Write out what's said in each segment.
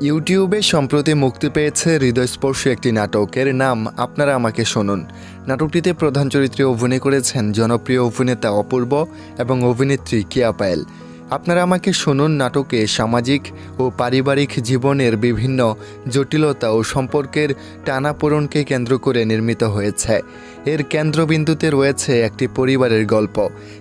ইউটিউবে সম্প্রতি মুক্তি পেয়েছে হৃদয়স্পর্শী একটি নাটকের নাম আপনারা আমাকে শুনুন। নাটকটিতে প্রধান চরিত্রে অভিনয় করেছেন জনপ্রিয় অভিনেতা অপূর্ব এবং অভিনেত্রী কিয়া পায়েল। আপনারা আমাকে শুনুন নাটকে সামাজিক ও পারিবারিক জীবনের বিভিন্ন জটিলতা ও সম্পর্কের টানাপোড়নকে কেন্দ্র করে নির্মিত হয়েছে। এর কেন্দ্রবিন্দুতে রয়েছে একটি পরিবারের গল্প,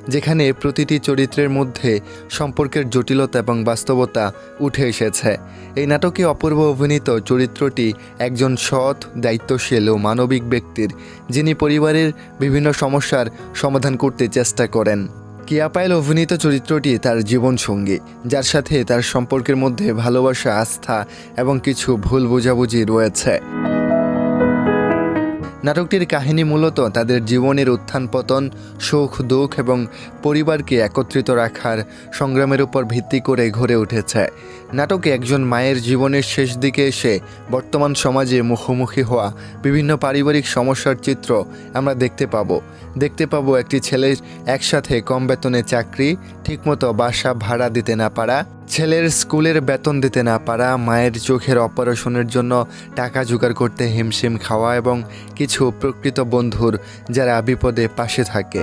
যেখানে প্রতিটি চরিত্রের মধ্যে সম্পর্কের জটিলতা এবং বাস্তবতা উঠে এসেছে। এই নাটকে অপূর্ব অভিনীত চরিত্রটি একজন সৎ, দায়িত্বশীল ও মানবিক ব্যক্তির, যিনি পরিবারের বিভিন্ন সমস্যার সমাধান করতে চেষ্টা করেন। কিয়া পায়েল অভিনীত চরিত্রটি তার জীবন সঙ্গী যার সাথে তার সম্পর্কের মধ্যে ভালোবাসা, আস্থা এবং কিছু ভুল বোঝাবুঝি রয়েছে। নাটকটির কাহিনী মূলত তাদের জীবনের উত্থান পতন, সুখ, দুঃখ এবং পরিবারকে একত্রিত রাখার সংগ্রামের উপর ভিত্তি করে গড়ে উঠেছে। নাটকে একজন মায়ের জীবনের শেষ দিকে এসে বর্তমান সমাজে মুখোমুখি হওয়া বিভিন্ন পারিবারিক সমস্যার চিত্র আমরা দেখতে পাবো। দেখতে পাবো একটি ছেলের একসাথে কম বেতনে চাকরি, ঠিকমতো বাসা ভাড়া দিতে না পারা ছেলের স্কুলের বেতন দিতে না পারা, মায়ের চোখের অপারেশনের জন্য টাকা জোগাড় করতে হিমশিম খাওয়া এবং কিছু প্রকৃত বন্ধুর যারা বিপদে পাশে থাকে।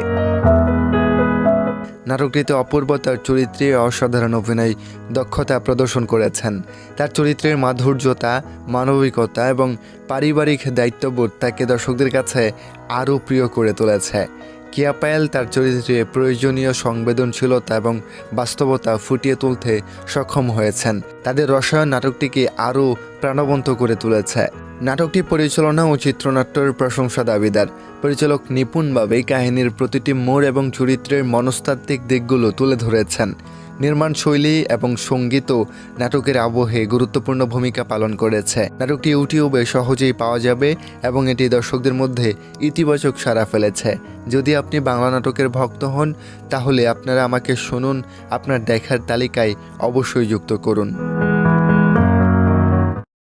নাটকটিতে অপূর্ব তার চরিত্রে অসাধারণ অভিনয় দক্ষতা প্রদর্শন করেছেন। তার চরিত্রের মাধুর্যতা, মানবিকতা এবং পারিবারিক দায়িত্ববোধ তাকে দর্শকদের কাছে আরও প্রিয় করে তুলেছে। কিয়া পায়েল তার চরিত্রে প্রয়োজনীয় সংবেদনশীলতা এবং বাস্তবতা ফুটিয়ে তুলতে সক্ষম হয়েছেন। তাদের রসায়ন নাটকটিকে আরও প্রাণবন্ত করে তুলেছে। নাটকটি পরিচালনা ও চিত্রনাট্যের প্রশংসা দাবিদার। পরিচালক নিপুণভাবে কাহিনীর প্রতিটি মোড় এবং চরিত্রের মনস্তাত্ত্বিক দিকগুলো তুলে ধরেছেন। নির্মাণ শৈলী এবং সঙ্গীতও নাটকের আবহে গুরুত্বপূর্ণ ভূমিকা পালন করেছে। নাটকটি ইউটিউবে সহজেই পাওয়া যাবে এবং এটি দর্শকদের মধ্যে ইতিবাচক সাড়া ফেলেছে। যদি আপনি বাংলা নাটকের ভক্ত হন, তাহলে আপনারা আমাকে শুনুন, আপনার দেখার তালিকায় অবশ্যই যুক্ত করুন।